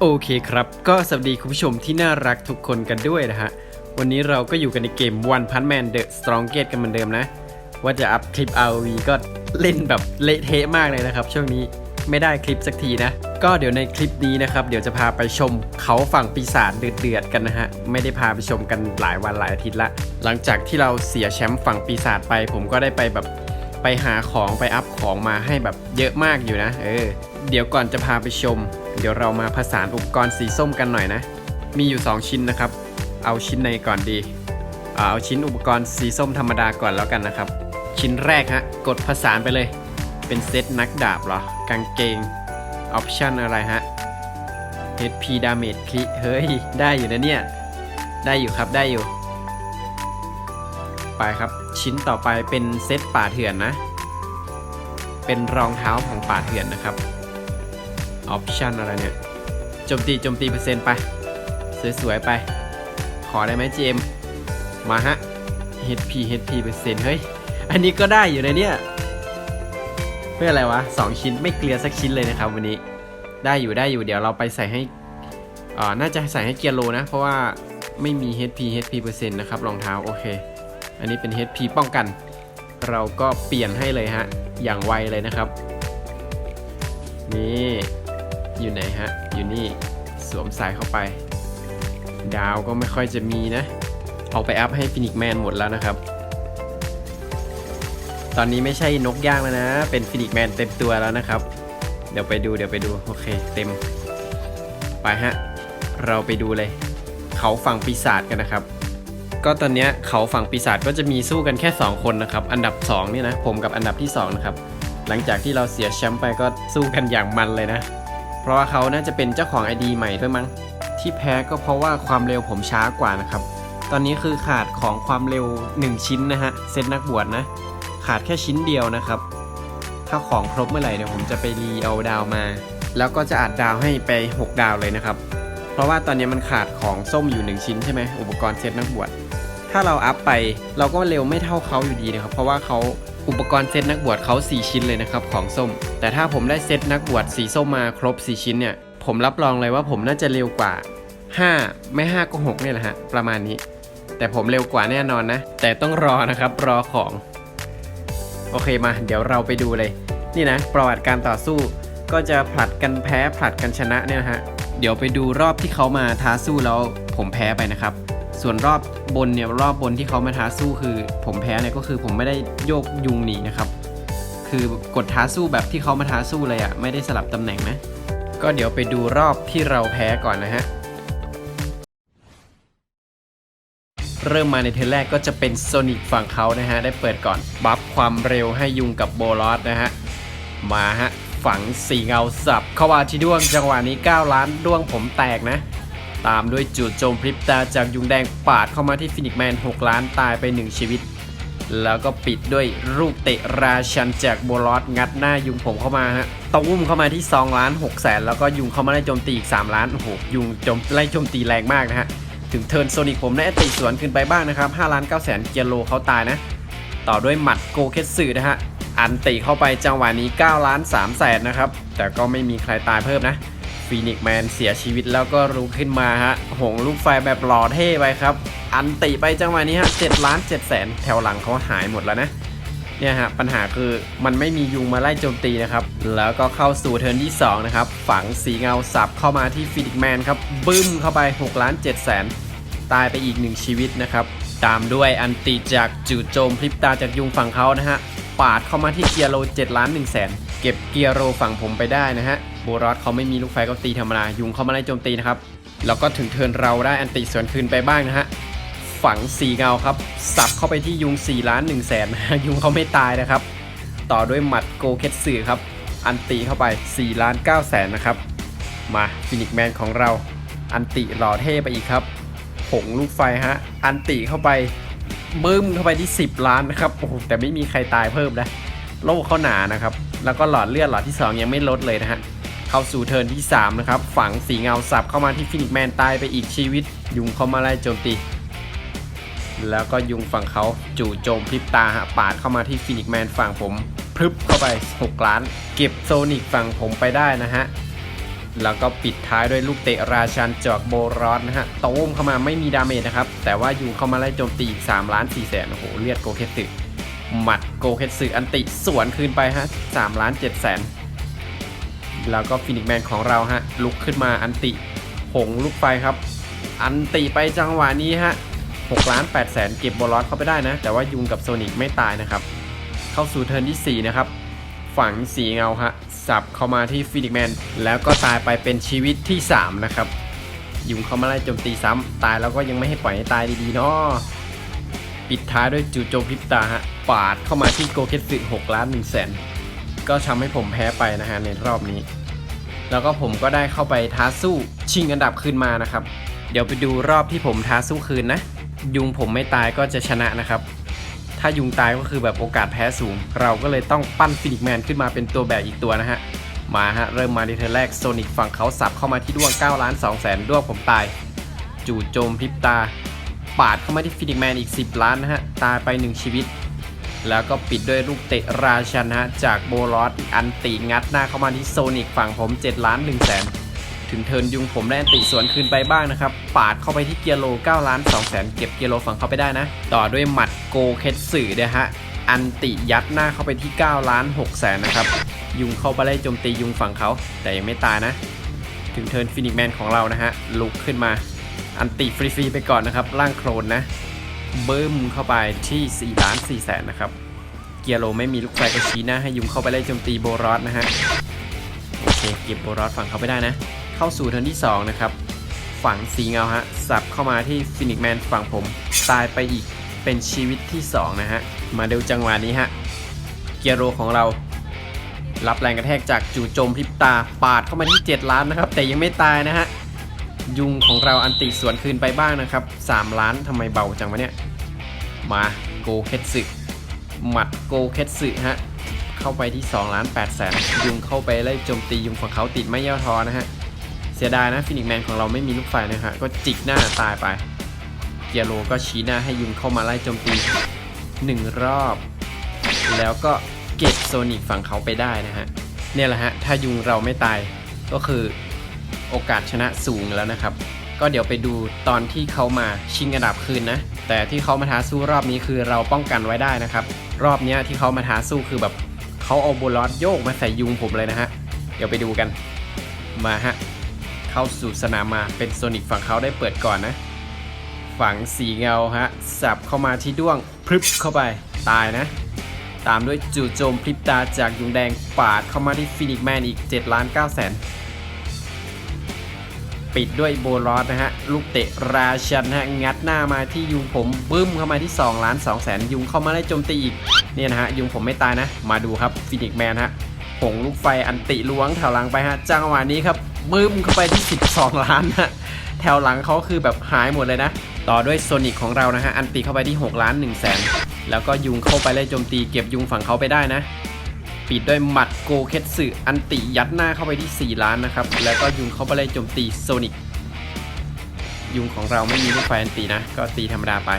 โอเคครับ ก็สวัสดีคุณผู้ชมที่น่ารักทุกคนกันด้วยนะฮะ วันนี้เราก็อยู่กันในเกม One Punch Man The Strongest กันเหมือนเดิมนะ ว่าจะอัพคลิป RV ก็เล่นแบบเละเทะมากเลยนะครับ ช่วงนี้ไม่ได้คลิปสักทีนะ ก็เดี๋ยวในคลิปนี้นะครับ เดี๋ยวจะพาไปชมเขาฝั่งปีศาจเดือดๆกันนะฮะ ไม่ได้พาไปชมกันหลายวันหลายอาทิตย์ละ หลังจากที่เราเสียแชมป์ฝั่งปีศาจไป ผมก็ได้ไปแบบไปหาของไปอัพของมาให้แบบเยอะมากอยู่นะ เออ เดี๋ยวก่อนจะพาไปชม เดี๋ยวเรามาผสานอุปกรณ์สีส้มกันหน่อยนะ มีอยู่ 2 ชิ้นนะครับ เอาชิ้นในก่อนดีอ่าเอาชิ้นอุปกรณ์สีส้มธรรมดาก่อนแล้วกันนะครับ ชิ้นแรกฮะ กดผสานไปเลย เป็นเซตนักดาบเหรอกางเกง ออปชันอะไรฮะ HP damage คลิเฮ้ย ได้อยู่นะเนี่ย ได้อยู่ครับได้อยู่ ไปครับชิ้นต่อไปเป็นเซตป่าเถื่อนนะ เป็นรองเท้าของป่าเถื่อนนะครับออปชันอะไรเนี่ยโจมตีโจมตีเปอร์เซ็นต์ไป สวยๆ ไป ขอได้ไหม GM มาฮะ HP HP เปอร์เซ็นต์เฮ้ย อันนี้ก็ได้อยู่ในเนี่ย พื่ออะไรวะ2ชิ้นไม่เกลียสักชิ้นเลยนะครับวันนี้ได้อยู่ได้อยู่เดี๋ยวเราไปใส่ให้อ่าน่าจะใส่ให้เกียร์โลนะ เพราะว่าไม่มี HP HP เปอร์เซ็นต์นะครับรองเท้าโอเค อันนี้เป็น HP ป้องกัน เราก็เปลี่ยนให้เลยฮะ อย่างไวเลยนะครับ นี่อยู่ไหนฮะ อยู่นี่สวมสายเข้าไป ดาวก็ไม่ค่อยจะมีนะ เอาไปอัพให้ฟินิกแมนหมดแล้วนะครับ ตอนนี้ไม่ใช่นกย่างแล้วนะ เป็นฟินิกแมนเต็มตัวแล้วนะครับ เดี๋ยวไปดูเดี๋ยวไปดู โอเค เต็ม ไปฮะ เราไปดูเลย เขาฝั่งปีศาจกันนะครับ ก็ตอนนี้เขาฝั่งปีศาจก็จะมีสู้กันแค่ 2 คนนะครับ อันดับ2เนี่ยนะ ผมกับอันดับที่2นะครับ หลังจากที่เราเสียแชมป์ไปก็สู้กันอย่างมันเลยนะ เพราะว่าเขาน่าจะเป็นเจ้าของ ID ใหม่ด้วยมั้ง ที่แพ้ก็เพราะว่าความเร็วผมช้ากว่านะครับ ตอนนี้คือขาดของความเร็ว 1 ชิ้นนะฮะ เซตนักบวชนะ ขาดแค่ชิ้นเดียวนะครับ ถ้าของครบเมื่อไหร่เดี๋ยวผมจะไปรีเอาดาวมา แล้วก็จะอัดดาวให้ไป 6 ดาวเลยนะครับ เพราะว่าตอนนี้มันขาดของส้มอยู่ 1 ชิ้นใช่ไหมอุปกรณ์เซตนักบวชถ้าเราอัพไปเราก็เร็วไม่เท่าเขาอยู่ดีนะครับ เพราะว่าเขาอุปกรณ์เซตนักบวชเขา4 ชิ้นเลยนะครับของส้ม แต่ถ้าผมได้เซตนักบวชสีส้มมาครบ 4 ชิ้นเนี่ยผมรับรองเลยว่าผมน่าจะเร็วกว่า 5 ไม่5ก็6เนี่ยแหละฮะประมาณนี้ แต่ผมเร็วกว่าแน่นอนนะ แต่ต้องรอนะครับรอของ โอเคมา เดี๋ยวเราไปดูเลย นี่นะ ประวัติการต่อสู้ ก็จะผลัดกันแพ้ผลัดกันชนะเนี่ยฮะเดี๋ยวไปดูรอบที่เขามาท้าสู้แล้วผมแพ้ไปนะครับ ส่วนรอบบนเนี่ยรอบบนที่เขามาท้าสู้คือ ผมแพ้เนี่ยก็คือผมไม่ได้โยกยุงหนีนะครับ คือกดท้าสู้แบบที่เขามาท้าสู้เลยอะ่ะไม่ได้สลับตำแหน่งนะ ก็เดี๋ยวไปดูรอบที่เราแพ้ก่อนนะฮะ เริ่มมาในเทนแรกก็จะเป็นโซนิกฝั่งเขานะฮะ ได้เปิดก่อน บัฟความเร็วให้ยุงกับโบลอสนะฮะ มาฮะ ฝังสีเงาสับ เข้ามาที่ด้วงจังหวะนี้ 9 ล้านด้วงผมแตกนะ ตามด้วยจุดโจมพริบตาจากยุงแดงปาดเข้ามาที่ฟินิกแมน 6 ล้านตายไป 1 ชีวิต แล้วก็ปิดด้วยลูกเตะราชันจากโบลอสงัดหน้ายุงผมเข้ามาฮะตุ้มเข้ามาที่2ล้าน6แสนแล้วก็ยุงเข้ามาไล่โจมตีอีก 3 ล้านโอ้โหยุงโจมไล่โจมตีแรงมากนะฮะ ถึงเทิร์นโซนิกผมได้ติสวนขึ้นไปบ้างนะครับ5ล้าน9แสนเกียโลเขาตายนะ ต่อด้วยหมัดโกเคสึนะฮะ อันติเข้าไปจังหวะนี้9ล้าน3แสนนะครับ แต่ก็ไม่มีใครตายเพิ่มนะฟีนิกแมนเสียชีวิตแล้วก็รู้ขึ้นมาฮะ หงลูกไฟแบบหล่อเท่ไปครับ อันติไปจังหวะนี้ฮะ7ล้าน7แสนแถวหลังเขาหายหมดแล้วนะ เนี่ยฮะปัญหาคือมันไม่มียุงมาไล่โจมตีนะครับ แล้วก็เข้าสู่เทิร์นที่ 2 นะครับ ฝังสีเงาสับเข้ามาที่ฟินิกแมนครับ บึ้มเข้าไป6ล้าน7แสนตายไปอีกหนึ่งชีวิตนะครับ ตามด้วยอันติจากจู่โจมพริบตาจากยุงฝั่งเขานะฮะปาดเข้ามาที่เกียร์โร7ล้าน1แสนเก็บเกียร์โรฝั่งผมไปได้นะฮะโบรอสเขาไม่มีลูกไฟก็ตีธรรมดายุงเขามาไล่โจมตีนะครับแล้วก็ถึงเทิร์นเราได้อันติสวนคืนไปบ้างนะฮะ ฝังสีเงาครับ สับเข้าไปที่ยุง4ล้าน1แสนยุงเขาไม่ตายนะครับ ต่อด้วยหมัดโกเคสึครับ อันติเข้าไป4ล้าน9แสนนะครับ มาฟินิกแมนของเรา อันติหล่อเท่ไปอีกครับ ผงลูกไฟฮะ อันติเข้าไปบึ้มเข้าไปที่ 10 ล้านนะครับโอ้โหแต่ไม่มีใครตายเพิ่มนะ โลกเขาหนานะครับ แล้วก็หลอดเลือดหลอดที่ 2 ยังไม่ลดเลยนะฮะเข้าสู่เทิร์นที่ 3 นะครับ ฝังสีเงาสับเข้ามาที่ฟินิกแมนตายไปอีกชีวิต ยุงเข้ามาไล่โจมตี แล้วก็ยุงฝั่งเขาจู่โจมพริบตาฮะปาดเข้ามาที่ฟินิกแมนฝั่งผมพรึบเข้าไป 6 ล้าน เก็บโซนิกฝั่งผมไปได้นะฮะ แล้วก็ปิดท้ายด้วยลูกเตะราชันจอกโบรอสนะฮะโต้มเข้ามาไม่มีดาเมจนะครับ แต่ว่ายุงเข้ามาไล่โจมตีอีก 3 ล้าน4แสนโอ้โหเลือดโกเคสึหมัดโกเคสึอันติสวนคืนไปฮะ3ล้าน7แสนแล้วก็ฟินิกแมนของเราฮะลุกขึ้นมาอันติหงลูกไฟครับ อันติไปจังหวะนี้ฮะ 6ล้าน8แสนเก็บบอลลอสเข้าไปได้นะ แต่ว่ายุงกับโซนิกไม่ตายนะครับ เข้าสู่เทิร์นที่ 4 นะครับ ฝังสีเงาฮะสับเข้ามาที่ฟินิกแมน แล้วก็ตายไปเป็นชีวิตที่ 3 นะครับ ยุงเข้ามาไล่โจมตีซ้ำตายแล้วก็ยังไม่ให้ปล่อยให้ตายดีๆเนาะปิดท้ายด้วยจูโจมพิบตาฮะปาดเข้ามาที่โกเคสึ6ล้าน1แสนก็ทำให้ผมแพ้ไปนะฮะในรอบนี้ แล้วก็ผมก็ได้เข้าไปท้าสู้ชิงอันดับคืนมานะครับ เดี๋ยวไปดูรอบที่ผมท้าสู้คืนนะ ยุงผมไม่ตายก็จะชนะนะครับ ถ้ายุงตายก็คือแบบโอกาสแพ้สูง เราก็เลยต้องปั้นฟินิกแมนขึ้นมาเป็นตัวแบกอีกตัวนะฮะ มาฮะ เริ่มมาในเทอร์แรกโซนิกฝั่งเขาสับเข้ามาที่ด้วง9ล้าน2แสนด้วงผมตาย จู่โจมพริบตา ปาดเข้ามาที่ฟินิกแมนอีก 10 ล้านนะฮะ ตายไป 1 ชีวิต แล้วก็ปิดด้วยลูกเตะราชนะฮะจากโบลอสอันติงัดหน้าเข้ามาที่โซนิกฝั่งผม7ล้าน1แสน ถึงเทิร์นยุงผมได้อันติสวนคืนไปบ้างนะครับ ปาดเข้าไปที่เกียร์โล9ล้าน2แสนเก็บเกียร์โลฝั่งเขาไปได้นะ ต่อด้วยหมัดโกเคสสึนะฮะ อันติยัดหน้าเข้าไปที่9ล้าน6แสนนะครับ ยุงเข้าไปไล่โจมตียุงฝั่งเขาแต่ยังไม่ตายนะ ถึงเทิร์นฟินิกแมนของเรานะฮะ ลุกขึ้นมา อันติฟรีๆไปก่อนนะครับร่างโครนนะ เบิ้มเข้าไปที่4ล้าน4แสนนะครับเกียร์โลไม่มีลูกไฟก็ชี้หน้าให้ยุงเข้าไปไล่โจมตีโบรอสนะฮะ โอเคเก็บโบรอสฝั่งเขาไปได้นะ เข้าสู่เทิร์นที่ 2 นะครับ ฝั่งสีเงาฮะ สับเข้ามาที่ฟินิกแมนฝั่งผม ตายไปอีกเป็นชีวิตที่ 2 นะฮะ มาดูจังหวะนี้ฮะ เกียร์โรของเรา รับแรงกระแทกจากจู่โจมพริบตา ปาดเข้ามาที่ 7 ล้านนะครับ แต่ยังไม่ตายนะฮะ ยุงของเราอันติสวนคืนไปบ้างนะครับ 3 ล้านทำไมเบาจังวะเนี่ย มาโกเคสสึหมัดโกเคสสึฮะเข้าไปที่2ล้าน8แสนยุงเข้าไปไล่โจมตียุงของเขาติดไม่ย่อท้อนะฮะ สียดายนะฟินิกแมนของเราไม่มีลูกไฟนะฮะก็จิกหน้าตายไป เกียร์โลก็ชี้หน้าให้ยุงเข้ามาไล่โจมตี1รอบ แล้วก็เก็บโซนิกฝั่งเขาไปได้นะฮะเนี่ยแหละฮะถ้ายุงเราไม่ตายก็คือโอกาสชนะสูงแล้วนะครับ ก็เดี๋ยวไปดูตอนที่เขามาชิงอันดับคืนนะ แต่ที่เขามาท้าสู้รอบนี้คือเราป้องกันไว้ได้นะครับ รอบนี้ที่เขามาท้าสู้คือแบบเขาเอาโบลอสโยกมาใส่ยุงผมเลยนะฮะเดี๋ยวไปดูกันมาฮะ เข้าสู่สนามมาเป็นโซนิกฝั่งเขาได้เปิดก่อนนะ ฝั่งสีเงาฮะ สับเข้ามาที่ด้วงพรึบเข้าไปตายนะ ตามด้วยจู่โจมพริบตาจากยุงแดงปาดเข้ามาที่ฟินิกแมนอีก7ล้าน9แสนปิดด้วยโบลอสนะฮะ ลูกเตะราชันฮะ งัดหน้ามาที่ยุงผมบึ้มเข้ามาที่2ล้าน2แสนยุงเข้ามาไล่โจมตีอีก เนี่ยนะฮะ ยุงผมไม่ตายนะ มาดูครับฟินิกแมนฮะผงลูกไฟอันติล้วงแถวหลังไปฮะ จังหวะนี้ครับ บึ้มเข้าไปที่ 12 ล้านฮะแถวหลังเขาคือแบบหายหมดเลยนะ ต่อด้วยโซนิกของเรานะฮะ อันติเข้าไปที่ 6 ล้าน1แสน แล้วก็ยุงเข้าไปไล่โจมตีเก็บยุงฝั่งเขาไปได้นะ ปิดด้วยหมัดโกเคสสึอันติยัดหน้าเข้าไปที่ 4 ล้านนะครับ แล้วก็ยุงเข้าไปไล่โจมตีโซนิก ยุงของเราไม่มีลูกไฟอันตินะ ก็ตีธรรมดาไป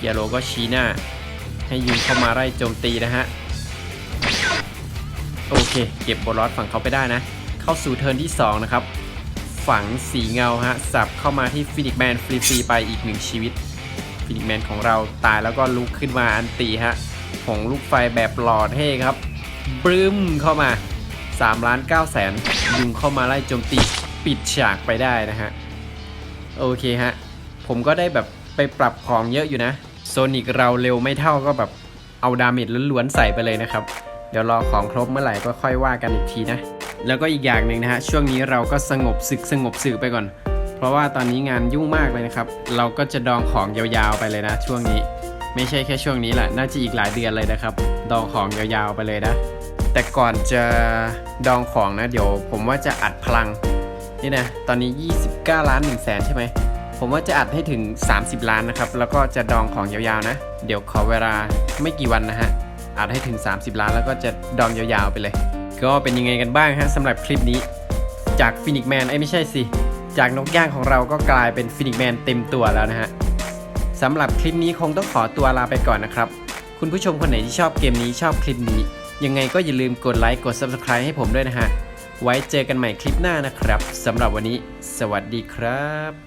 เยโรก็ชี้หน้า ให้ยุงเข้ามาไล่โจมตีนะฮะ โอเค เก็บบอลลอสฝั่งเขาไปได้นะ เข้าสู่เทิร์นที่ 2 นะครับ ฝังสีเงาฮะ สับเข้ามาที่ฟินิกแมนฟรีๆไปอีกหนึ่งชีวิตฟินิกแมนของเราตายแล้วก็ลุกขึ้นมาอันตีฮะของลูกไฟแบบหลอดเท่ครับปรึ้มเข้ามา3ล้าน9แสนยุงเข้ามาไล่โจมตีปิดฉากไปได้นะฮะ โอเคฮะ ผมก็ได้แบบไปปรับของเยอะอยู่นะโซนิกเราเร็วไม่เท่าก็แบบเอาดาเมจล้วนๆใส่ไปเลยนะครับ เดี๋ยวรอของครบเมื่อไหร่ก็ค่อยว่ากันอีกทีนะ แล้วก็อีกอย่างหนึ่งนะฮะช่วงนี้เราก็สงบศึกสงบสื่อไปก่อน เพราะว่าตอนนี้งานยุ่งมากเลยนะครับ เราก็จะดองของยาวๆไปเลยนะ ช่วงนี้ ไม่ใช่แค่ช่วงนี้แหละน่าจะอีกหลายเดือนเลยนะครับ ดองของยาวๆไปเลยนะ แต่ก่อนจะดองของนะเดี๋ยว ผมว่าจะอัดพลังนี่นะตอนนี้ 29 ล้าน1แสนใช่ไหมผมว่าจะอัดให้ถึง 30 ล้านนะครับ แล้วก็จะดองของยาวๆนะ เดี๋ยวขอเวลาไม่กี่วันนะฮะ อัดให้ถึง 30 ล้านแล้วก็จะดองยาวๆไปเลย ก็เป็นยังไงกันบ้างฮะสำหรับคลิปนี้ จากฟินิกแมนไอ้ไม่ใช่สิ จากนกย่างของเราก็กลายเป็นฟินิกแมนเต็มตัวแล้วนะฮะสำหรับคลิปนี้คงต้องขอตัวลาไปก่อนนะครับ คุณผู้ชมคนไหนที่ชอบเกมนี้ชอบคลิปนี้ ยังไงก็อย่าลืมกดไลค์กด Subscribe ให้ผมด้วยนะฮะไว้เจอกันใหม่คลิปหน้านะครับสำหรับวันนี้ สวัสดีครับ